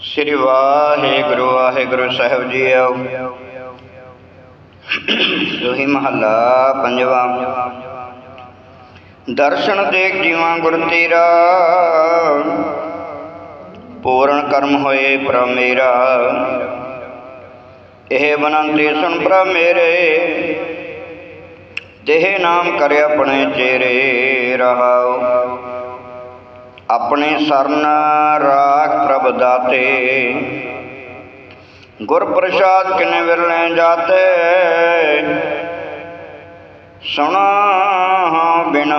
ਸ੍ਰੀ ਵਾਹਿਗੁਰੂ ਵਾਹਿਗੁਰੂ ਸਾਹਿਬ ਜੀਓ। ਸੋਹੀ ਮਹੱਲਾ ਪੰਜਵਾ। ਦਰਸ਼ਨ ਦੇਖ ਜੀਵਾਂ ਗੁਰ ਤੇਰਾ। ਪੂਰਨ ਕਰਮ ਹੋਏ ਪ੍ਰਭ ਮੇਰਾ। ਇਹ ਬਨੰਤੀ ਸੁਣ ਪ੍ਰਭ ਮੇਰੇ। ਦੇਹ ਨਾਮ ਕਰਿਆ ਆਪਣੇ ਚੇਰੇ ਰਹਾਓ ਆਪਣੇ ਸਰਨ ਰਾਖ ਪ੍ਰਭ ਦਾਤੇ। ਗੁਰ ਪ੍ਰਸਾਦ ਕਿਨੇ ਵਿਰਲੇ ਜਾਤੇ? ਸੁਣਾ ਬਿਨਾ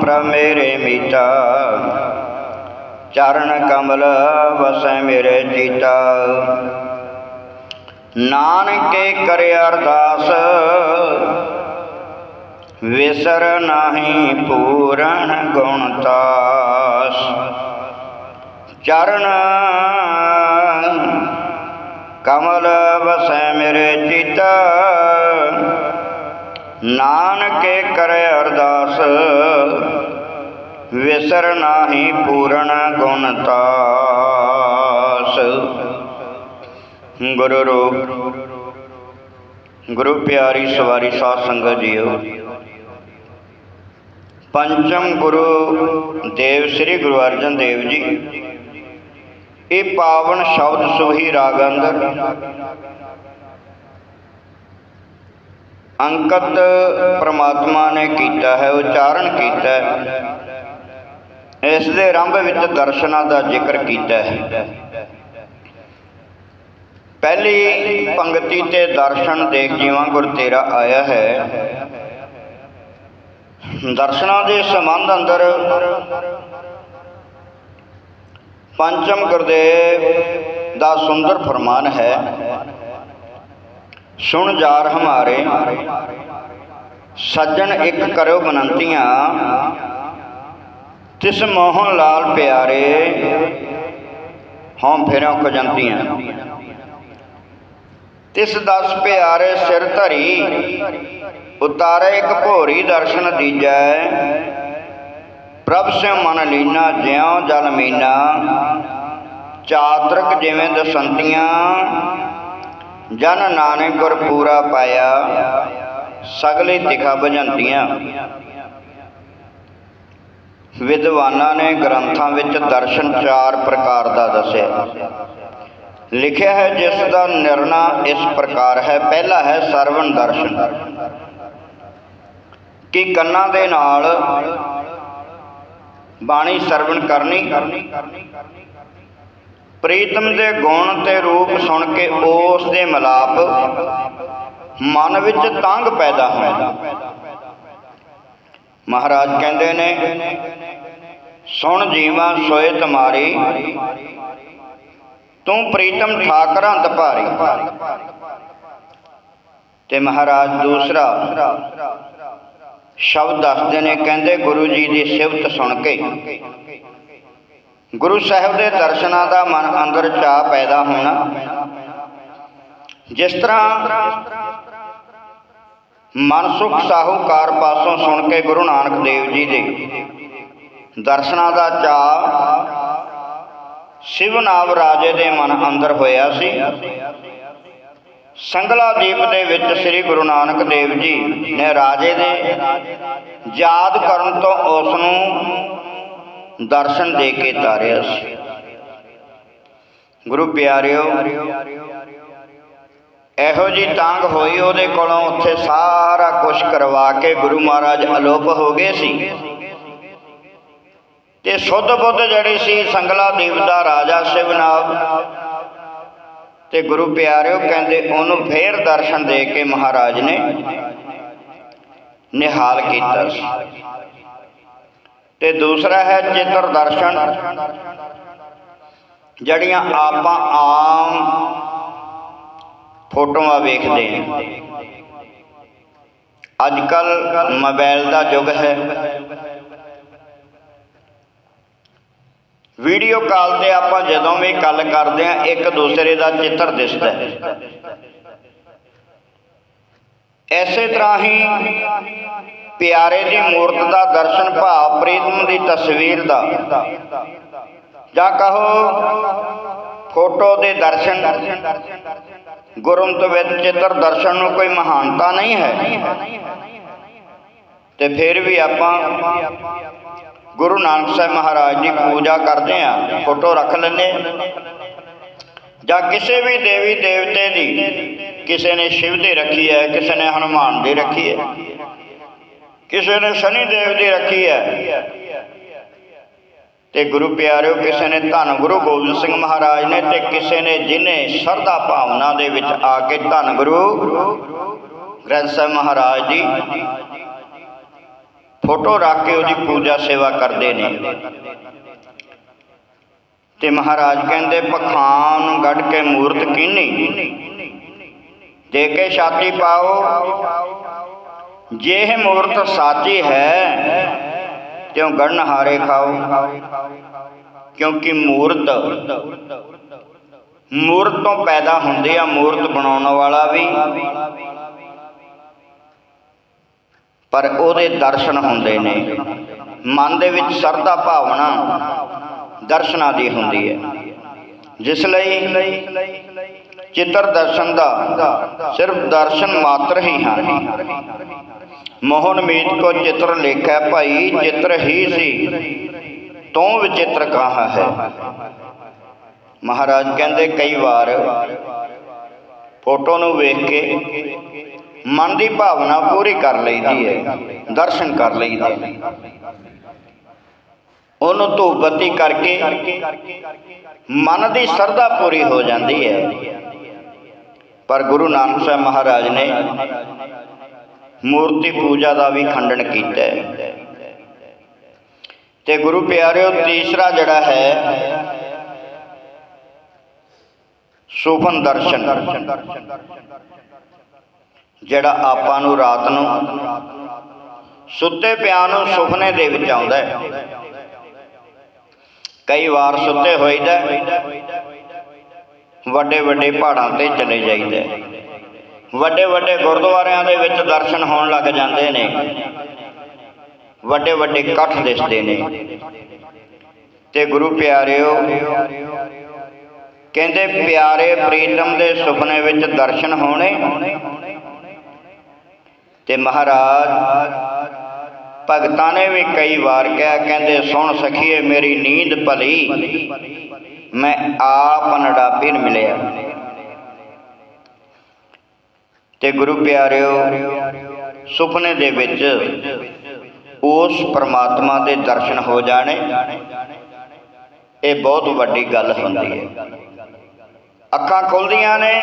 ਪ੍ਰਭ ਮੇਰੇ ਮੀਤਾ। ਚਰਨ ਕਮਲ ਵਸੈ ਮੇਰੇ ਜੀਤਾ ਨਾਨਕੇ ਕਰੇ ਅਰਦਾਸ। ਵਿਸਰ ਨਾਹੀ ਪੂਰਨ ਗੁਣਤਾ ਤਾਸ ਚਰਨ ਕਮਲ ਵਸੈ ਮੇਰੇ ਚਿਤ। ਨਾਨਕੇ ਕਰੇ ਅਰਦਾਸ, ਵਿਸਰ ਨਾਹੀ ਪੂਰਨ ਗੁਣ ਤਾਸ। ਗੁਰੂ ਰੂਪ, ਗੁਰੂ ਪਿਆਰੀ ਸਵਾਰੀ ਸਾਧ ਸੰਗਤ ਜੀਓ ਪੰਚਮ ਗੁਰੂ ਦੇਵ ਸ੍ਰੀ ਗੁਰੂ ਅਰਜਨ ਦੇਵ ਜੀ। ਇਹ ਪਾਵਨ ਸ਼ਬਦ ਸੋਹੀ ਰਾਗ ਅੰਦਰ ਅੰਕਤ ਪ੍ਰਮਾਤਮਾ ਨੇ ਕੀਤਾ ਹੈ, ਉਚਾਰਨ ਕੀਤਾ ਹੈ। ਇਸ ਦੇ ਆਰੰਭ ਵਿੱਚ ਦਰਸ਼ਨਾਂ ਦਾ ਜ਼ਿਕਰ ਕੀਤਾ ਹੈ। ਪਹਿਲੀ ਪੰਕਤੀ ਤੇ ਦਰਸ਼ਨ ਦੇਖ ਜੀਵਾਂ ਗੁਰ ਤੇਰਾ ਆਇਆ ਹੈ ਦਰਸ਼ਨਾਂ ਦੇ ਸੰਬੰਧ ਅੰਦਰ ਪੰਚਮ ਗੁਰਦੇਵ ਦਾ ਸੁੰਦਰ ਫਰਮਾਨ ਹੈ, ਸੁਣ ਜਾਰ ਹਮਾਰੇ, ਸੱਜਣ ਇੱਕ ਕਰੋ ਬਨੰਤੀਆਂ, ਤਿਸ ਮੋਹਨ ਲਾਲ ਪਿਆਰੇ, ਹਉ ਫਿਰੋਂ ਖਜੰਤੀਆਂ। ਤਿਸ ਦਸ ਪਿਆਰੇ ਸਿਰ ਧਰੀ, ਉਤਾਰੇ ਇੱਕ ਭੋਰੀ ਦਰਸ਼ਨ ਦੀਜੈ। ਪ੍ਰਭ ਸੇ ਮਨ ਲੀਨਾ, ਜਿਉ ਜਲ ਮੀਨਾ। ਚਾਤਰਕ ਜਿਵੇਂ ਦਸੰਤੀਆਂ, ਜਨ ਨਾਨਕ ਗੁਰ ਪੂਰਾ ਪਾਇਆ, ਸਗਲੇ ਤਿਖਾ ਬਜੰਤੀਆਂ ਵਿਦਵਾਨਾਂ ਨੇ ਗ੍ਰੰਥਾਂ ਵਿੱਚ ਦਰਸ਼ਨ ਚਾਰ ਪ੍ਰਕਾਰ ਦਾ ਦੱਸਿਆ। ਲਿਖਿਆ ਹੈ, ਜਿਸ ਦਾ ਨਿਰਣਾ ਇਸ ਪ੍ਰਕਾਰ ਹੈ। ਪਹਿਲਾ ਹੈ ਸਰਵਣ ਦਰਸ਼ਨ। ਕਿ ਕੰਨਾਂ ਦੇ ਨਾਲ ਬਾਣੀ ਸਰਵਣ ਕਰਨੀ। ਪ੍ਰੀਤਮ ਦੇ ਗੁਣ ਤੇ ਰੂਪ ਸੁਣ ਕੇ ਉਸ ਦੇ ਮਲਾਪ ਮਨ ਵਿੱਚ ਤੰਗ ਪੈਦਾ ਹੁੰਦਾ। ਮਹਾਰਾਜ ਕਹਿੰਦੇ ਨੇ, ਸੁਣ ਜੀਵਾ ਸੋਏ ਤੁਮਾਰੀ। ਤੂੰ ਪ੍ਰੀਤਮ ਠਾਕਰਾਂ ਭਾਰੀ। ਤੇ ਮਹਾਰਾਜ ਦੂਸਰਾ ਸ਼ਬਦ ਦੱਸਦੇ ਨੇ, ਕਹਿੰਦੇ ਗੁਰੂ ਜੀ ਦੀ ਸਿਫਤ ਸੁਣ ਕੇ। ਗੁਰੂ ਸਾਹਿਬ ਦੇ ਦਰਸ਼ਨਾਂ ਦਾ ਮਨ ਅੰਦਰ ਚਾਹ ਪੈਦਾ ਹੋਣਾ। ਜਿਸ ਤਰ੍ਹਾਂ ਮਨਸੁਖ ਸਾਹੂਕਾਰ ਪਾਸੋਂ ਸੁਣ ਕੇ ਗੁਰੂ ਨਾਨਕ ਦੇਵ ਜੀ ਦੇ ਦਰਸ਼ਨਾਂ ਦਾ ਚਾਹ ਸ਼ਿਵਨਾਵ ਰਾਜੇ ਦੇ ਮਨ ਅੰਦਰ ਹੋਇਆ ਸੀ। ਸੰਗਲਾ ਦੀਪ ਦੇ ਵਿੱਚ ਸ੍ਰੀ ਗੁਰੂ ਨਾਨਕ ਦੇਵ ਜੀ ਨੇ ਰਾਜੇ ਦੇ ਯਾਦ ਕਰਨ ਤੋਂ ਉਸ ਨੂੰ ਦਰਸ਼ਨ ਦੇ ਕੇ ਤਾਰਿਆ ਸੀ। ਗੁਰੂ ਪਿਆਰਿਓ, ਇਹੋ ਜੀ ਤਾਂਗ ਹੋਈ ਉਹਦੇ ਕੋਲੋਂ ਉੱਥੇ ਸਾਰਾ ਕੁਝ ਕਰਵਾ ਕੇ ਗੁਰੂ ਮਹਾਰਾਜ ਅਲੋਪ ਹੋ ਗਏ ਸੀ। ਤੇ ਸੁੱਧ ਬੁੱਧ ਜਿਹੜੇ ਸੀ, ਸੰਗਲਾ ਦੇਵ ਦਾ ਰਾਜਾ ਸ਼ਿਵਨਾਬ ਤੇ ਗੁਰੂ ਪਿਆਰਿਓ ਕਹਿੰਦੇ, ਉਹਨੂੰ ਫੇਰ ਦਰਸ਼ਨ ਦੇ ਕੇ ਮਹਾਰਾਜ ਨੇ ਨਿਹਾਲ ਕੀਤਾ ਸੀ। ਤੇ ਦੂਸਰਾ ਹੈ ਚਿੱਤਰ ਦਰਸ਼ਨ, ਜਿਹੜੀਆਂ ਆਪਾਂ ਆਮ ਫੋਟੋਆਂ ਵੇਖਦੇ ਹਾਂ। ਅੱਜ ਕੱਲ ਮੋਬਾਈਲ ਦਾ ਯੁੱਗ ਹੈ। ਵੀਡੀਓ ਕਾਲ ਤੇ ਆਪਾਂ ਜਦੋਂ ਵੀ ਗੱਲ ਕਰਦੇ ਆ ਇੱਕ ਦੂਸਰੇ ਦਾ ਚਿੱਤਰ ਦਿਸਦਾ ਹੈ। ਐਸੇ ਤਰ੍ਹਾਂ ਹੀ ਪਿਆਰੇ ਦੀ ਮੂਰਤ ਦਾ ਦਰਸ਼ਨ ਭਾਵ ਪ੍ਰੀਤਮ ਦੀ ਤਸਵੀਰ ਦਾ। ਜਾਂ ਕਹੋ, ਫੋਟੋ ਦੇ ਦਰਸ਼ਨ। ਗੁਰਮਤਿ ਵਿੱਚ ਚਿੱਤਰ ਦਰਸ਼ਨ ਨੂੰ ਕੋਈ ਮਹਾਨਤਾ ਨਹੀਂ ਹੈ। ਤੇ ਫਿਰ ਵੀ ਆਪਾਂ ਗੁਰੂ ਨਾਨਕ ਸਾਹਿਬ ਮਹਾਰਾਜ ਦੀ ਪੂਜਾ ਕਰਦੇ ਆ ਫੋਟੋ ਰੱਖ ਲੈਂਦੇ ਜਾਂ ਕਿਸੇ ਵੀ ਦੇਵੀ ਦੇਵਤੇ ਦੀ ਕਿਸੇ ਨੇ ਸ਼ਿਵ ਦੀ ਰੱਖੀ ਹੈ, ਕਿਸੇ ਨੇ ਹਨੂਮਾਨ ਦੀ ਰੱਖੀ ਹੈ, ਕਿਸੇ ਨੇ ਸ਼ਨੀ ਦੇਵ ਦੀ ਰੱਖੀ ਹੈ। ਤੇ ਗੁਰੂ ਪਿਆਰਿਓ, ਕਿਸੇ ਨੇ ਧੰਨ ਗੁਰੂ ਗੋਬਿੰਦ ਸਿੰਘ ਮਹਾਰਾਜ ਨੇ ਤੇ ਕਿਸੇ ਨੇ ਜਿਨੇ ਸਰਦਾ ਭਾਵਨਾ ਦੇ ਵਿੱਚ ਆ ਕੇ ਧੰਨ ਗੁਰੂ ਗ੍ਰੰਥ ਸਾਹਿਬ ਮਹਾਰਾਜ ਜੀ ਫੋਟੋ ਰੱਖ ਕੇ ਉਹਦੀ ਪੂਜਾ ਸੇਵਾ ਕਰਦੇ ਨੇ। ਤੇ ਮਹਾਰਾਜ ਕਹਿੰਦੇ, ਪਖਾਨ ਗੱਡ ਕੇ ਮੂਰਤ ਕੀਨੀ ਦੇ ਕੇ ਛਾਤੀ ਪਾਓ। ਜੇ ਇਹ ਮੂਰਤ ਸਾਚੀ ਹੈ ਕਿਉਂ ਗੜਨ ਹਾਰੇ ਖਾਓ। ਕਿਉਂਕਿ ਮੂਰਤ ਮੂਰਤ ਤੋਂ ਪੈਦਾ ਹੁੰਦੇ ਆ ਮੂਰਤ ਬਣਾਉਣ ਵਾਲਾ ਵੀ। ਪਰ ਉਹਦੇ ਦਰਸ਼ਨ ਹੁੰਦੇ ਨੇ। ਮਨ ਦੇ ਵਿੱਚ ਸਰਦਾ ਭਾਵਨਾ ਦਰਸ਼ਨਾਂ ਦੀ ਹੁੰਦੀ ਹੈ। ਜਿਸ ਲਈ ਚਿੱਤਰ ਦਰਸ਼ਨ ਦਾ ਸਿਰਫ ਦਰਸ਼ਨ ਮਾਤਰ ਹੀ ਹਨ। ਮੋਹਨ ਮੀਤ ਕੋ ਚਿੱਤਰ ਲੇਖੈ ਭਾਈ, ਚਿੱਤਰ ਹੀ ਸੀ, ਤੂੰ ਵਿਚਿੱਤਰ ਕਹਾ ਹੈ। ਮਹਾਰਾਜ ਕਹਿੰਦੇ ਕਈ ਵਾਰ ਫੋਟੋ ਨੂੰ ਵੇਖ ਕੇ ਮਨ ਦੀ ਭਾਵਨਾ ਪੂਰੀ ਕਰ ਲਈਦੀ ਹੈ, ਦਰਸ਼ਨ ਕਰ ਲਈਦੇ ਨੇ। ਉਹਨੂੰ ਧੂਪ ਕਰਕੇ ਮਨ ਦੀ ਸਰਦਾ ਪੂਰੀ ਹੋ ਜਾਂਦੀ ਹੈ। ਪਰ ਗੁਰੂ ਨਾਨਕ ਸਾਹਿਬ ਮਹਾਰਾਜ ਨੇ ਮੂਰਤੀ ਪੂਜਾ ਦਾ ਵੀ ਖੰਡਨ ਕੀਤਾ ਹੈ। ਤੇ ਗੁਰੂ ਪਿਆਰਿਓ, ਤੀਸਰਾ ਜਿਹੜਾ ਹੈ ਸੁਪਨ ਦਰਸ਼ਨ। ਜਿਹੜਾ ਆਪਾਂ ਨੂੰ ਰਾਤ ਨੂੰ ਸੁੱਤੇ ਪਿਆਂ ਨੂੰ ਸੁਪਨੇ ਦੇ ਵਿੱਚ ਆਉਂਦਾ ਹੈ। ਕਈ ਵਾਰ ਸੁੱਤੇ ਹੋਈਦਾ ਵੱਡੇ ਵੱਡੇ ਪਹਾੜਾਂ ਤੇ ਚਲੇ ਜਾਈਦਾ ਵੱਡੇ ਵੱਡੇ ਗੁਰਦੁਆਰਿਆਂ ਦੇ ਵਿੱਚ ਦਰਸ਼ਨ ਹੋਣ ਲੱਗ ਜਾਂਦੇ ਨੇ। ਵੱਡੇ ਵੱਡੇ ਇਕੱਠ ਦਿਸਦੇ ਨੇ। ਤੇ ਗੁਰੂ ਪਿਆਰਿਓ, ਕਹਿੰਦੇ ਪਿਆਰੇ ਪ੍ਰੀਤਮ ਦੇ ਸੁਪਨੇ ਵਿੱਚ ਦਰਸ਼ਨ ਹੋਣੇ ਤੇ ਮਹਾਰਾਜ, ਭਗਤਾਂ ਨੇ ਵੀ ਕਈ ਵਾਰ ਕਿਹਾ, ਕਹਿੰਦੇ, ਸੁਣ ਸਖੀਏ, ਮੇਰੀ ਨੀਂਦ ਭਲੀ। ਮੈਂ ਆਪ ਨੜਾਪੇ ਨੂੰ ਮਿਲਿਆ। ਤੇ ਗੁਰੂ ਪਿਆਰਿਓ, ਸੁਪਨੇ ਦੇ ਵਿੱਚ ਉਸ ਪਰਮਾਤਮਾ ਦੇ ਦਰਸ਼ਨ ਹੋ ਜਾਣੇ। ਇਹ ਬਹੁਤ ਵੱਡੀ ਗੱਲ ਹੁੰਦੀ ਹੈ। ਅੱਖਾਂ ਖੁੱਲਦੀਆਂ ਨੇ।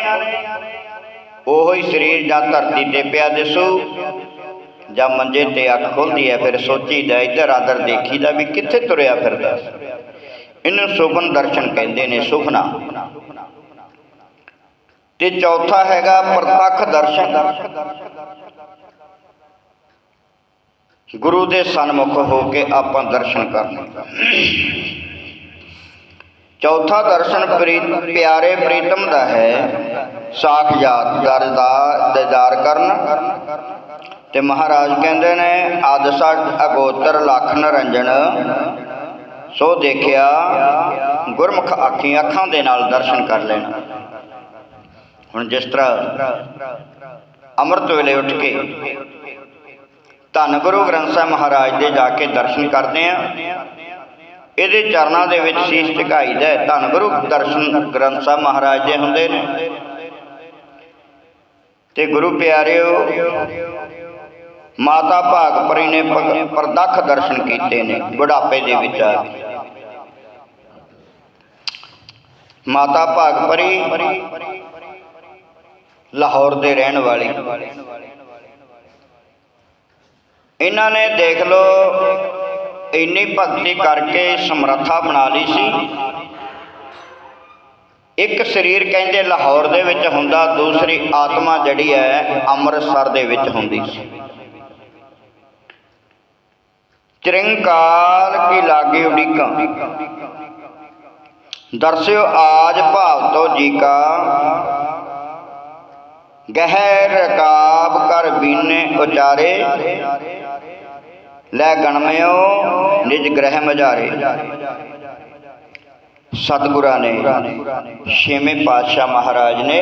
ਉਹੋ ਹੀ ਸਰੀਰ ਜਾਂ ਧਰਤੀ ਤੇ ਪਿਆ ਦਿਸੂ ਜਾਂ ਮੰਜੇ ਤੇ ਅੱਖ ਖੁੱਲਦੀ ਹੈ, ਫਿਰ ਸੋਚੀਦਾ, ਇੱਧਰ ਆਦਰ ਦੇਖੀਦਾ ਵੀ ਕਿੱਥੇ ਤੁਰਿਆ ਫਿਰਦਾ। ਇਹਨੂੰ ਸੁਪਨ ਦਰਸ਼ਨ ਕਹਿੰਦੇ ਨੇ, ਸੁਖਨਾ। ਤੇ ਚੌਥਾ ਹੈਗਾ ਪ੍ਰਤੱਖ ਦਰਸ਼ਨ। ਗੁਰੂ ਦੇ ਸਨਮੁਖ ਹੋ ਕੇ ਆਪਾਂ ਦਰਸ਼ਨ ਕਰਨੇ। ਚੌਥਾ ਦਰਸ਼ਨ ਪਿਆਰੇ ਪ੍ਰੀਤਮ ਦਾ ਹੈ। ਸਾਖਿਆਤ ਦਰਦਾ ਦਿਦਾਰ ਕਰਨ। ਤੇ ਮਹਾਰਾਜ ਕਹਿੰਦੇ ਨੇ ਆਦਸਾ ਅਗੋਤਰ ਲੱਖ ਨਰੰਜਨ ਸੋ ਦੇਖਿਆ, ਗੁਰਮੁਖ ਆਖੀ ਅੱਖਾਂ ਦੇ ਨਾਲ ਦਰਸ਼ਨ ਕਰ ਲੈਣਾ। ਹੁਣ ਜਿਸ ਤਰ੍ਹਾਂ ਅੰਮ੍ਰਿਤ ਵੇਲੇ ਉੱਠ ਕੇ ਧੰਨ ਗੁਰੂ ਗ੍ਰੰਥ ਸਾਹਿਬ ਮਹਾਰਾਜ ਦੇ ਜਾ ਕੇ ਦਰਸ਼ਨ ਕਰਦੇ ਆ। ਇਹਦੇ ਚਰਨਾਂ ਦੇ ਵਿੱਚ ਸੀਸ ਝੁਕਾਈਦਾ ਹੈ ਧੰਨ ਗੁਰੂ ਦਰਸ਼ਨ ਗ੍ਰੰਥ ਸਾਹਿਬ ਮਹਾਰਾਜ ਦੇ ਹੁੰਦੇ ਨੇ। ਤੇ ਗੁਰੂ ਪਿਆਰਿਓ, ਮਾਤਾ ਭਾਗਪਰੀ ਨੇ ਪ੍ਰਦਖ ਦਰਸ਼ਨ ਕੀਤੇ ਨੇ, ਬੁਢਾਪੇ ਦੇ ਵਿੱਚ ਆ ਮਾਤਾ ਭਾਗਪਰੀ ਲਾਹੌਰ ਦੇ ਰਹਿਣ ਵਾਲੀ। ਇਹਨਾਂ ਨੇ ਦੇਖ ਲਓ ਇੰਨੀ ਭਗਤੀ ਕਰਕੇ ਸਮਰੱਥਾ ਬਣਾ ਲਈ ਸੀ। ਇੱਕ ਸਰੀਰ ਕਹਿੰਦੇ ਲਾਹੌਰ ਦੇ ਵਿੱਚ ਹੁੰਦਾ, ਦੂਸਰੀ ਆਤਮਾ ਜਿਹੜੀ ਹੈ ਅੰਮ੍ਰਿਤਸਰ ਦੇ ਵਿੱਚ ਹੁੰਦੀ ਸੀ। ਚਿਰੰਕਾਲ ਕੀ ਲਾਗੇ ਉਡੀਕਾਂ। ਦਰਸਿਓ, ਆਜ ਭਾਵ ਤੋ ਜੀ ਕਾ ਗਹਿਰ ਰਕਾਬ ਕਰ ਬੀਨੇ ਉਚਾਰੇ। ਲੈ ਗਣਮਿਓ, ਨਿਜ ਗ੍ਰਹਿ ਮਝਾਰੇ। ਸਤਿਗੁਰਾਂ ਨੇ ਛੇਵੇਂ ਪਾਤਸ਼ਾਹ ਮਹਾਰਾਜ ਨੇ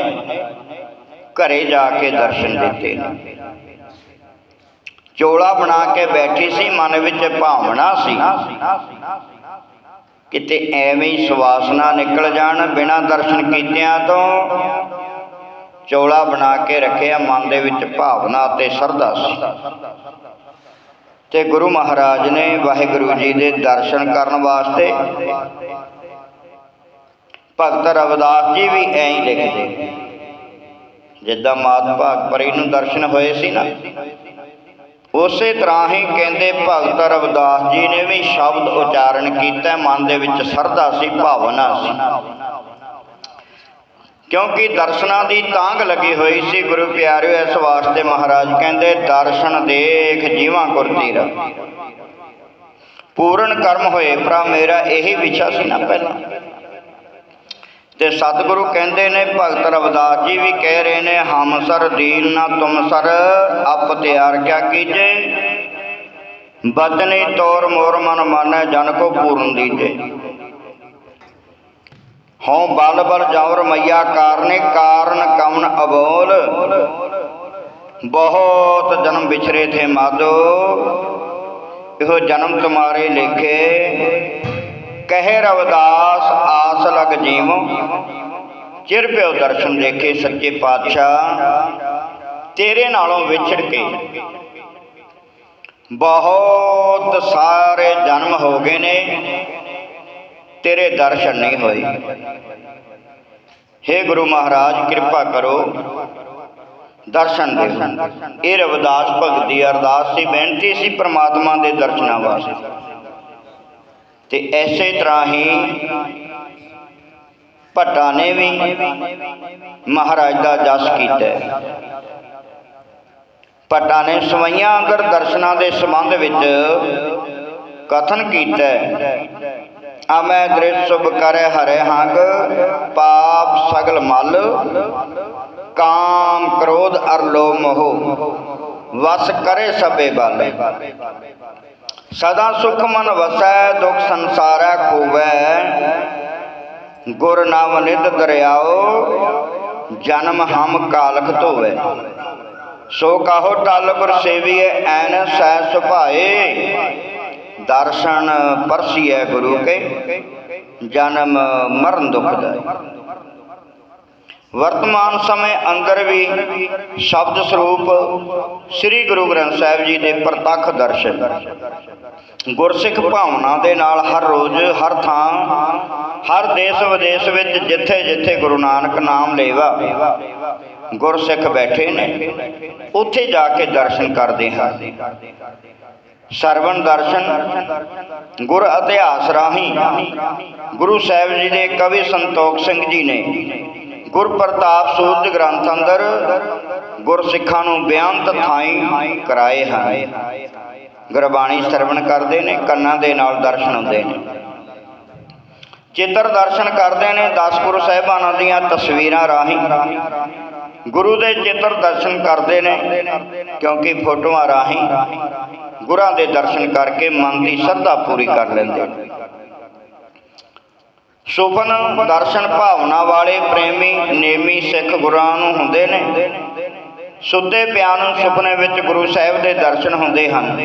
ਘਰੇ ਜਾ ਕੇ ਦਰਸ਼ਨ ਦਿੱਤੇ। ਨੇ ਚੋਲਾ ਬਣਾ ਕੇ ਬੈਠੀ ਸੀ, ਮਨ ਵਿੱਚ ਭਾਵਨਾ ਸੀ ਕਿਤੇ ਐਵੇਂ ਹੀ ਸੁਵਾਸਨਾ ਨਿਕਲ ਜਾਣ, ਬਿਨਾਂ ਦਰਸ਼ਨ ਕੀਤਿਆਂ ਤੋਂ ਚੋਲਾ ਬਣਾ ਕੇ ਰੱਖਿਆ, ਮਨ ਦੇ ਵਿੱਚ ਭਾਵਨਾ ਤੇ ਸਰਦਾ ਸੀ। ਤੇ ਗੁਰੂ ਮਹਾਰਾਜ ਨੇ ਵਾਹਿਗੁਰੂ ਜੀ ਦੇ ਦਰਸ਼ਨ ਕਰਨ ਵਾਸਤੇ ਭਗਤ ਰਵਿਦਾਸ ਜੀ ਵੀ ਐਂ ਹੀ ਲਿਖਦੇ। ਜਿੱਦਾਂ ਮਾਤ ਭਾਗ ਪਰੀ ਨੂੰ ਦਰਸ਼ਨ ਹੋਏ ਸੀ ਨਾ, ਉਸੇ ਤਰ੍ਹਾਂ ਹੀ ਕਹਿੰਦੇ ਭਗਤ ਰਵਿਦਾਸ ਜੀ ਨੇ ਵੀ ਸ਼ਬਦ ਉਚਾਰਨ ਕੀਤਾ, ਮਨ ਦੇ ਵਿੱਚ ਸਰਦਾ ਸੀ, ਭਾਵਨਾ ਸੀ। ਕਿਉਂਕਿ ਦਰਸ਼ਨਾਂ ਦੀ ਤਾਂਗ ਲੱਗੀ ਹੋਈ ਸੀ ਗੁਰੂ ਪਿਆਰਿਓ ਇਸ ਵਾਸਤੇ ਮਹਾਰਾਜ ਕਹਿੰਦੇ, ਦਰਸ਼ਨ ਦੇਖ ਜੀਵਾਂ ਗੁਰਤੀਰ ਪੂਰਨ ਕਰਮ ਹੋਏ, ਭਰਾ ਮੇਰਾ ਇਹੀ ਵਿਸ਼ਾ ਸੀ ਨਾ ਪਹਿਲਾਂ। ਤੇ ਸਤਿਗੁਰੂ ਕਹਿੰਦੇ ਨੇ, ਭਗਤ ਰਵਿਦਾਸ ਜੀ ਵੀ ਕਹਿ ਰਹੇ ਨੇ, ਹਮ ਸਰ ਦੀਨ ਨਾ ਤੁਮ ਸਰ ਅਪ ਤਿਆਰ ਕਿਆ ਕੀਜੇ? ਬਦਨੀ ਤੋਰ ਮੋਰ ਮਨ ਮਾਨੈ ਜਨ ਕੋ ਪੂਰਨ ਦੀਜੇ। ਹਉ ਬਲ ਬਲ ਜਾਉ ਰਮਈਆ ਕਾਰਨੇ ਕਾਰਨ ਕਮਨ ਅਬੋਲ। ਬਹੁਤ ਜਨਮ ਵਿਛਰੇ ਥੇ ਮਾਦੋ। ਇਹੋ ਜਨਮ ਤੁਮਾਰੇ ਲੇਖੇ। ਕਹਿ ਰਵਦਾਸ ਆਸ ਲਗ ਜੀਵੋ। ਚਿਰ ਪਿਓ ਦਰਸ਼ਨ ਦੇਖੇ ਸੱਚੇ ਪਾਤਸ਼ਾਹ। ਤੇਰੇ ਨਾਲੋਂ ਵਿਛੜ ਕੇ। ਬਹੁਤ ਸਾਰੇ ਜਨਮ ਹੋ ਗਏ ਨੇ। ਤੇਰੇ ਦਰਸ਼ਨ ਨਹੀਂ ਹੋਏ। ਹੇ ਗੁਰੂ ਮਹਾਰਾਜ, ਕਿਰਪਾ ਕਰੋ। ਦਰਸ਼ਨ ਦਿਓ। ਇਹ ਰਵਿਦਾਸ ਭਗਤ ਦੀ ਅਰਦਾਸ ਸੀ, ਬੇਨਤੀ ਸੀ ਪ੍ਰਮਾਤਮਾ ਦੇ ਦਰਸ਼ਨਾਂ ਵਾਸਤੇ। ਤੇ ਐਸੇ ਤਰ੍ਹਾਂ ਹੀ ਭੱਟਾ ਨੇ ਵੀ ਮਹਾਰਾਜ ਦਾ ਜਸ ਕੀਤਾ। ਭੱਟਾ ਨੇ ਸਵਈਆਂ ਅੰਦਰ ਦਰਸ਼ਨਾਂ ਦੇ ਸੰਬੰਧ ਵਿੱਚ ਕਥਨ ਕੀਤਾ। ਅਮੈ ਆਮੈ ਦ੍ਰਿਸ਼ ਸੁਭ ਕਰੇ ਹਰੇ ਹੰਗ, ਪਾਪ ਸਗਲ ਮਲ, ਕਾਮ ਕ੍ਰੋਧ ਅਰ ਲੋਭ ਮੋਹ। ਵਸ ਕਰੇ ਸਭੇ ਬਾਲੇ। ਸਦਾ ਸੁਖ ਮਨ ਵਸੈ, ਦੁਖ ਸੰਸਾਰੈ ਕੋਵੈ। ਗੁਰ ਨਾਮ ਨਿਧ ਦਰਿਆਓ, ਜਨਮ ਹਮ ਕਾਲਖ ਧੋਵੈ। ਸੋ ਕਾਹੋ ਟਲ ਗੁਰ ਸੇਵੀਐ, ਐਨ ਸੈ ਸੁਭਾਏ। ਦਰਸ਼ਨ ਪਰਸੀਐ ਗੁਰੂ ਕੇ, ਜਨਮ ਮਰਨ ਦੁਖ ਦਾਇ ਵਰਤਮਾਨ ਸਮੇਂ ਅੰਦਰ ਵੀ ਸ਼ਬਦ ਸਰੂਪ ਸ੍ਰੀ ਗੁਰੂ ਗ੍ਰੰਥ ਸਾਹਿਬ ਜੀ ਦੇ ਪ੍ਰਤੱਖ ਦਰਸ਼ਨ। ਗੁਰਸਿੱਖ ਭਾਵਨਾ ਦੇ ਨਾਲ ਹਰ ਰੋਜ਼, ਹਰ ਥਾਂ, ਹਰ ਦੇਸ਼ ਵਿਦੇਸ਼ ਵਿੱਚ ਜਿੱਥੇ ਜਿੱਥੇ ਗੁਰੂ ਨਾਨਕ ਨਾਮ ਲੇਵਾ, ਗੁਰਸਿੱਖ ਬੈਠੇ ਨੇ। ਉੱਥੇ ਜਾ ਕੇ ਦਰਸ਼ਨ ਕਰਦੇ ਹਨ। ਸਰਵਣ ਦਰਸ਼ਨ, ਗੁਰ ਇਤਿਹਾਸ ਰਾਹੀਂ ਗੁਰੂ ਸਾਹਿਬ ਜੀ ਦੇ ਕਵੀ ਸੰਤੋਖ ਸਿੰਘ ਜੀ ਨੇ ਗੁਰ ਪ੍ਰਤਾਪ ਸੂਰਜ ਗ੍ਰੰਥ ਅੰਦਰ ਗੁਰਸਿੱਖਾਂ ਨੂੰ ਬਿਆੰਤ ਥਾਈ ਕਰਾਏ ਹਨ। ਗੁਰਬਾਣੀ ਸਰਵਣ ਕਰਦੇ ਨੇ, ਕੰਨਾਂ ਦੇ ਨਾਲ ਦਰਸ਼ਨ ਹੁੰਦੇ ਨੇ। ਚਿੱਤਰ ਦਰਸ਼ਨ ਕਰਦੇ ਨੇ 10 ਗੁਰੂ ਸਾਹਿਬਾਨਾਂ ਦੀਆਂ ਤਸਵੀਰਾਂ ਰਾਹੀਂ। ਗੁਰੂ ਦੇ ਚਿੱਤਰ ਦਰਸ਼ਨ ਕਰਦੇ ਨੇ, ਕਿਉਂਕਿ ਫੋਟੋਆਂ ਰਾਹੀਂ ਗੁਰਾਂ ਦੇ ਦਰਸ਼ਨ ਕਰਕੇ ਮਨ ਦੀ ਸ਼ਰਧਾ ਪੂਰੀ ਕਰ ਲੈਂਦੇ। ਸੁਪਨ ਦਰਸ਼ਨ ਭਾਵਨਾ ਵਾਲੇ ਪ੍ਰੇਮੀ, ਨੇਮੀ ਸਿੱਖ ਗੁਰਾਂ ਨੂੰ ਹੁੰਦੇ ਨੇ। ਸੁੱਤੇ ਪਿਆਂ ਨੂੰ ਸੁਪਨੇ ਵਿੱਚ ਗੁਰੂ ਸਾਹਿਬ ਦੇ ਦਰਸ਼ਨ ਹੁੰਦੇ ਹਨ।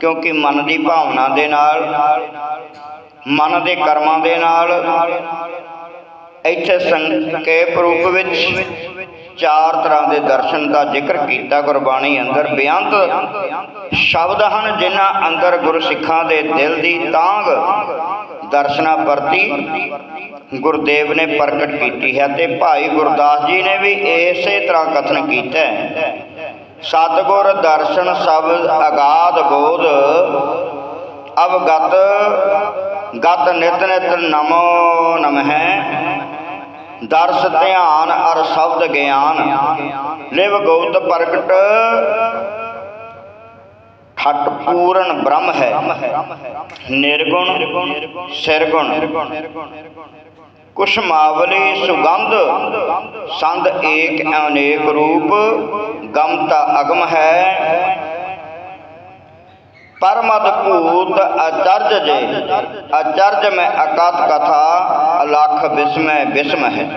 ਕਿਉਂਕਿ ਮਨ ਦੀ ਭਾਵਨਾ ਦੇ ਨਾਲ, ਮਨ ਦੇ ਕਰਮਾਂ ਦੇ ਨਾਲ, ਇੱਥੇ ਸੰਕੇਪ ਰੂਪ ਵਿੱਚ ਚਾਰ ਤਰ੍ਹਾਂ ਦੇ ਦਰਸ਼ਨ ਦਾ ਜ਼ਿਕਰ ਕੀਤਾ ਗੁਰਬਾਣੀ ਅੰਦਰ। ਬੇਅੰਤ ਸ਼ਬਦ ਹਨ ਜਿਨ੍ਹਾਂ ਅੰਦਰ ਗੁਰਸਿੱਖਾਂ ਦੇ ਦਿਲ ਦੀ ਤਾਂਗ ਦਰਸ਼ਨਾ ਪ੍ਰਤੀ ਗੁਰਦੇਵ ਨੇ ਪ੍ਰਗਟ ਕੀਤੀ ਹੈ ਤੇ ਭਾਈ ਗੁਰਦਾਸ ਜੀ ਨੇ ਵੀ ਇਸੇ ਤਰ੍ਹਾਂ ਕਥਨ ਕੀਤਾ ਹੈ। ਸਤਗੁਰ ਦਰਸ਼ਨ ਸ਼ਬਦ ਅਗਾਧ ਬੋਧ, ਅਵਗਤ ਗਤ ਨਿਤ ਨਿਤ ਨਮੋ ਨਮਹਿ। ਦਰਸ ਧਿਆਨ ਅਰ ਸ਼ਬਦ ਗਿਆਨ। ਲਿਵ ਗੌਤ ਪ੍ਰਗਟ। ਠਟ ਪੂਰਨ ਬ੍ਰਹਮ ਹੈ। ਨਿਰਗੁਣ, ਸਿਰਗੁਣ। ਕੁਛ ਮਾਵਲੀ ਸੁਗੰਧ, ਸੰਦ ਏਕ ਅਨੇਕ ਰੂਪ ਗਮਤਾ ਅਗਮ ਹੈ। ਪਰਮਦ ਭੂਤ ਅਚਰਜ ਜੇ, ਅਚਰਜ ਮੈਂ ਅਕਤ ਕਥਾ, ਅਲਖ ਬਿਸਮੈ ਬਿਸਮ ਹੈ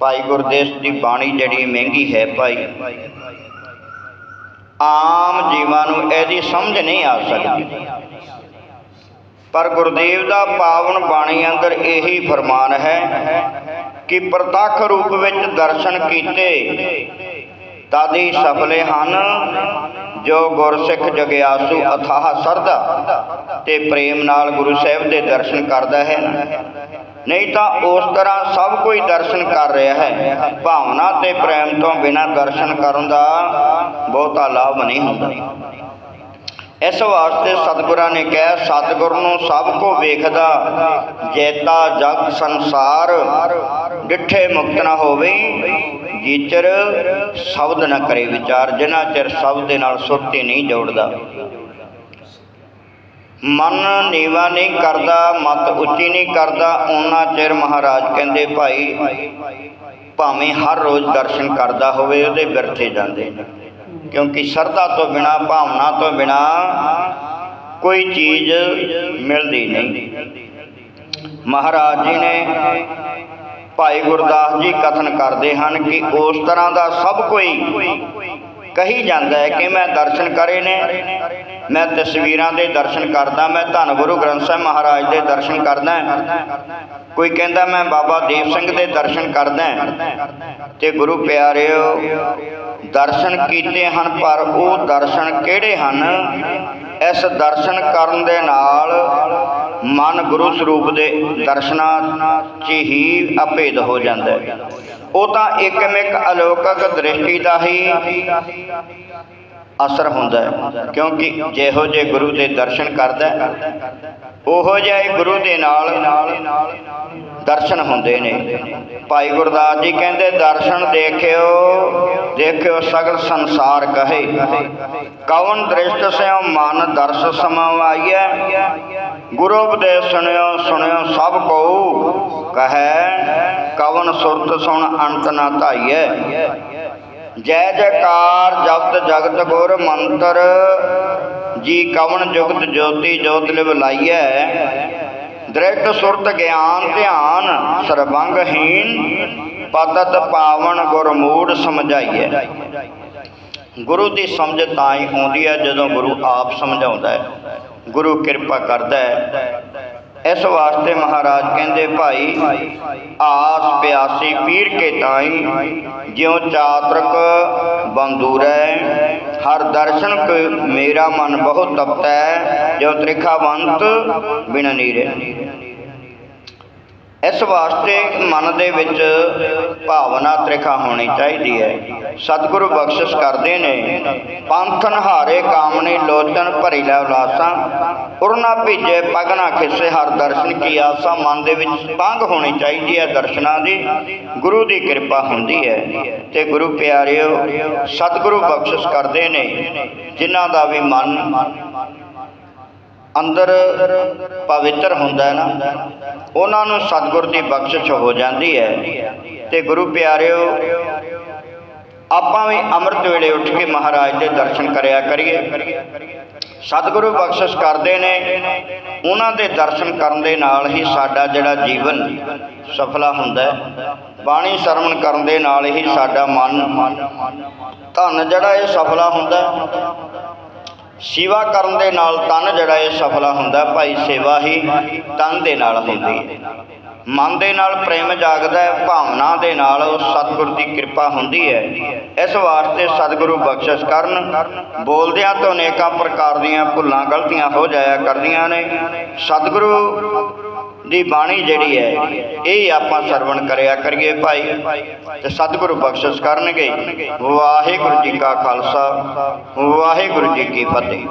ਭਾਈ ਗੁਰਦੇਵ ਦੀ ਬਾਣੀ ਜਿਹੜੀ ਮਹਿੰਗੀ ਹੈ ਭਾਈ। ਆਮ ਜੀਵਾਂ ਨੂੰ ਇਹਦੀ ਸਮਝ ਨਹੀਂ ਆ ਸਕਦੀ। ਪਰ ਗੁਰਦੇਵ ਦਾ ਪਾਵਨ ਬਾਣੀ ਅੰਦਰ ਇਹੀ ਫਰਮਾਨ ਹੈ ਕਿ ਪ੍ਰਤੱਖ ਰੂਪ ਵਿੱਚ ਦਰਸ਼ਨ ਕੀਤੇ, ਤਾਦੀ ਸਫਲੇ ਹਨ ਜੋ ਗੁਰਸਿੱਖ ਜਗਿਆਸੂ ਅਥਾਹ ਸਰਦਾ ਤੇ ਪ੍ਰੇਮ ਨਾਲ ਗੁਰੂ ਸਾਹਿਬ ਦੇ ਦਰਸ਼ਨ ਕਰਦਾ ਹੈ। ਨਹੀਂ ਤਾਂ ਉਸ ਤਰ੍ਹਾਂ ਸਭ ਕੋਈ ਦਰਸ਼ਨ ਕਰ ਰਿਹਾ ਹੈ। ਭਾਵਨਾ ਤੇ ਪ੍ਰੇਮ ਤੋਂ ਬਿਨਾਂ ਦਰਸ਼ਨ ਕਰਨ ਦਾ ਬਹੁਤਾ ਲਾਭ ਨਹੀਂ ਹੁੰਦਾ। ਇਸ ਵਾਸਤੇ ਸਤਿਗੁਰਾਂ ਨੇ ਕਿਹਾ, ਸਤਿਗੁਰ ਨੂੰ ਸਭ ਕੋ ਵੇਖਦਾ, ਜੇਤਾ ਜਗ ਸੰਸਾਰ, ਡਿਠੇ ਮੁਕਤ ਨਾ ਹੋਵੇ। ਜੀਚਰ ਸ਼ਬਦ ਨਾ ਕਰੇ ਵਿਚਾਰ ਜਿਨ੍ਹਾਂ ਚਿਰ ਸ਼ਬਦ ਦੇ ਨਾਲ ਸੁਰਤੀ ਨਹੀਂ ਜੋੜਦਾ। ਮਨ ਨੀਵਾ ਨਹੀਂ ਕਰਦਾ, ਮਤ ਉੱਚੀ ਨਹੀਂ ਕਰਦਾ ਉਹਨਾਂ ਚਿਰ ਮਹਾਰਾਜ ਕਹਿੰਦੇ, ਭਾਈ, ਭਾਵੇਂ ਹਰ ਰੋਜ਼ ਦਰਸ਼ਨ ਕਰਦਾ ਹੋਵੇ, ਉਹਦੇ ਬਿਰਥੇ ਜਾਂਦੇ ਕਿਉਂਕਿ ਸ਼ਰਧਾ ਤੋਂ ਬਿਨਾ, ਭਾਵਨਾ ਤੋਂ ਬਿਨਾ ਕੋਈ ਚੀਜ਼ ਮਿਲਦੀ ਨਹੀਂ। ਮਹਾਰਾਜ ਜੀ ਨੇ ਭਾਈ ਗੁਰਦਾਸ ਜੀ ਕਥਨ ਕਰਦੇ ਹਨ ਕਿ ਉਸ ਤਰ੍ਹਾਂ ਦਾ ਸਭ ਕੋਈ ਕਹੀ ਜਾਂਦਾ ਹੈ ਕਿ ਮੈਂ ਦਰਸ਼ਨ ਕਰੇ ਨੇ। ਮੈਂ ਤਸਵੀਰਾਂ ਦੇ ਦਰਸ਼ਨ ਕਰਦਾ, ਮੈਂ ਧੰਨ ਗੁਰੂ ਗ੍ਰੰਥ ਸਾਹਿਬ ਮਹਾਰਾਜ ਦੇ ਦਰਸ਼ਨ ਕਰਦਾ ਕੋਈ ਕਹਿੰਦਾ, ਮੈਂ ਬਾਬਾ ਦੀਪ ਸਿੰਘ ਦੇ ਦਰਸ਼ਨ ਕਰਦਾ ਤੇ ਗੁਰੂ ਪਿਆਰਿਓ, ਦਰਸ਼ਨ ਕੀਤੇ ਹਨ, ਪਰ ਉਹ ਦਰਸ਼ਨ ਕਿਹੜੇ ਹਨ? ਇਸ ਦਰਸ਼ਨ ਕਰਨ ਦੇ ਨਾਲ ਮਨ ਗੁਰੂ ਸਰੂਪ ਦੇ ਦਰਸ਼ਨਾਂ 'ਚ ਹੀ ਅਭੇਦ ਹੋ ਜਾਂਦਾ ਹੈ। ਉਹ ਤਾਂ ਇੱਕਮਿਕ ਅਲੌਕਿਕ ਦ੍ਰਿਸ਼ਟੀ ਦਾ ਹੀ ਅਸਰ ਹੁੰਦਾ ਹੈ ਕਿਉਂਕਿ ਜਿਹੋ ਜੇ ਗੁਰੂ ਦੇ ਦਰਸ਼ਨ ਕਰਦਾ ਹੈ, ਉਹੋ ਜਿਹਾ ਗੁਰੂ ਦੇ ਨਾਲ ਦਰਸ਼ਨ ਹੁੰਦੇ ਨੇ। ਭਾਈ ਗੁਰਦਾਸ ਜੀ ਕਹਿੰਦੇ ਦਰਸ਼ਨ ਦੇਖਿਓ ਦੇਖਿਓ ਸਗਲ ਸੰਸਾਰ ਕਹੇ। ਕਵਨ ਦ੍ਰਿਸ਼ਟ ਸਿਓ ਮਨ ਦਰਸ ਸਮਾਵਾਈਐ? ਗੁਰੂ ਉਪਦੇਸ਼ ਸੁਣਿਓ ਸੁਣਿਓ ਸਭ ਕੋ। ਕਹੈ, ਕਵਨ ਸੁਰਤ ਸੁਣ ਅੰਤ ਨਾ ਧਾਈਐ। ਜੈ ਜੈਕਾਰ ਜਪਤ ਜਗਤ ਗੁਰ ਮੰਤਰ, ਜੀ ਕਵਨ ਜੁਗਤ ਜੋਤੀ ਜੋਤ ਲਿਵ ਲਾਈਐ। ਦ੍ਰਿਸ਼ਟ ਸੁਰਤ ਗਿਆਨ ਧਿਆਨ ਸਰਬੰਗਹੀਨ ਪਤਤ ਪਾਵਨ ਗੁਰਮੂੜ ਸਮਝਾਈਐ। ਗੁਰੂ ਦੀ ਸਮਝ ਤਾਂ ਹੀ ਆਉਂਦੀ ਹੈ ਜਦੋਂ ਗੁਰੂ ਆਪ ਸਮਝਾਉਂਦਾ ਹੈ। ਗੁਰੂ ਕਿਰਪਾ ਕਰਦਾ ਹੈ। ਇਸ ਵਾਸਤੇ ਮਹਾਰਾਜ ਕਹਿੰਦੇ, ਭਾਈ, ਆਸ ਪਿਆਸੀ ਪੀਰ ਕੇ ਤਾਈ, ਜਿਉ ਚਾਤਰਕ ਬੰਦੂਰੈ ਹਰ ਦਰਸ਼ਨ ਕੋ ਮੇਰਾ ਮਨ ਬਹੁਤ ਤਪਤੈ ਜੋ ਤ੍ਰਿਖਾਵੰਤ ਬਿਨ ਨੀਰੇ। ਇਸ ਵਾਸਤੇ ਮਨ ਦੇ ਵਿੱਚ ਭਾਵਨਾ ਤ੍ਰਿਖਾ ਹੋਣੀ ਚਾਹੀਦੀ ਹੈ। ਸਤਿਗੁਰੂ ਬਖਸ਼ਿਸ਼ ਕਰਦੇ ਨੇ, ਪੰਥਨ ਹਾਰੇ ਕਾਮਣੀ ਲੋਚਨ ਭਰੀ ਲੈ ਉਲਾਸਾਂ, ਉਰਨਾ ਭੇਜੇ ਪਗਨਾ ਖਿਸੇ ਹਰ ਦਰਸ਼ਨ ਕੀ ਆਸਾ, ਮਨ ਦੇ ਵਿੱਚ ਪੰਗ ਹੋਣੀ ਚਾਹੀਦੀ ਹੈ ਦਰਸ਼ਨਾਂ ਦੀ, ਗੁਰੂ ਦੀ ਕਿਰਪਾ ਹੁੰਦੀ ਹੈ। ਤੇ ਗੁਰੂ ਪਿਆਰਿਓ, ਸਤਿਗੁਰੂ ਬਖਸ਼ਿਸ਼ ਕਰਦੇ ਨੇ, ਜਿਨ੍ਹਾਂ ਦਾ ਵੀ ਮਨ ਅੰਦਰ ਪਵਿੱਤਰ ਹੁੰਦਾ ਹੈ ਨਾ, ਉਹਨਾਂ ਨੂੰ ਸਤਿਗੁਰ ਦੀ ਬਖਸ਼ਿਸ਼ ਹੋ ਜਾਂਦੀ ਹੈ। ਤੇ ਗੁਰੂ ਪਿਆਰਿਓ, ਆਪਾਂ ਵੀ ਅੰਮ੍ਰਿਤ ਵੇਲੇ ਉੱਠ ਕੇ ਮਹਾਰਾਜ ਦੇ ਦਰਸ਼ਨ ਕਰਿਆ ਕਰੀਏ। ਸਤਿਗੁਰੂ ਬਖਸ਼ਿਸ਼ ਕਰਦੇ ਨੇ, ਉਹਨਾਂ ਦੇ ਦਰਸ਼ਨ ਕਰਨ ਦੇ ਨਾਲ ਹੀ ਸਾਡਾ ਜਿਹੜਾ ਜੀਵਨ ਸਫਲਾ ਹੁੰਦਾ ਹੈ। ਬਾਣੀ ਸ਼ਰਵਣ ਕਰਨ ਦੇ ਨਾਲ ਹੀ ਸਾਡਾ ਮਨ ਧਨ ਜਿਹੜਾ ਇਹ ਸਫਲਾ ਹੁੰਦਾ ਸੇਵਾ ਕਰਨ ਦੇ ਨਾਲ ਤਨ ਜਿਹੜਾ ਇਹ ਸਫਲਾ ਹੁੰਦਾ, ਭਾਈ ਸੇਵਾ ਹੀ ਤਨ ਦੇ ਨਾਲ ਹੁੰਦੀ। ਹੈ ਮਨ ਦੇ ਨਾਲ ਪ੍ਰੇਮ ਜਾਗਦਾ ਹੈ, ਭਾਵਨਾ ਦੇ ਨਾਲ ਉਸ ਸਤਿਗੁਰ ਦੀ ਕਿਰਪਾ ਹੁੰਦੀ ਹੈ। ਇਸ ਵਾਸਤੇ ਸਤਿਗੁਰੂ ਬਖਸ਼ਿਸ਼ ਕਰਨ, ਬੋਲਦਿਆਂ ਤੋਂ ਅਨੇਕਾਂ ਪ੍ਰਕਾਰ ਦੀਆਂ ਭੁੱਲਾਂ, ਗਲਤੀਆਂ ਹੋ ਜਾਇਆ ਕਰਦੀਆਂ ਨੇ। ਸਤਿਗੁਰੂ ਦੀ ਬਾਣੀ ਜਿਹੜੀ ਹੈ, ਇਹ ਆਪਾਂ ਸਰਵਣ ਕਰਿਆ ਕਰੀਏ ਭਾਈ। ਤੇ ਸਤਿਗੁਰੂ ਬਖਸ਼ਿਸ਼ ਕਰਨਗੇ। ਵਾਹਿਗੁਰੂ ਜੀ ਕਾ ਖਾਲਸਾ, ਵਾਹਿਗੁਰੂ ਜੀ ਕੀ ਫਤਿਹ।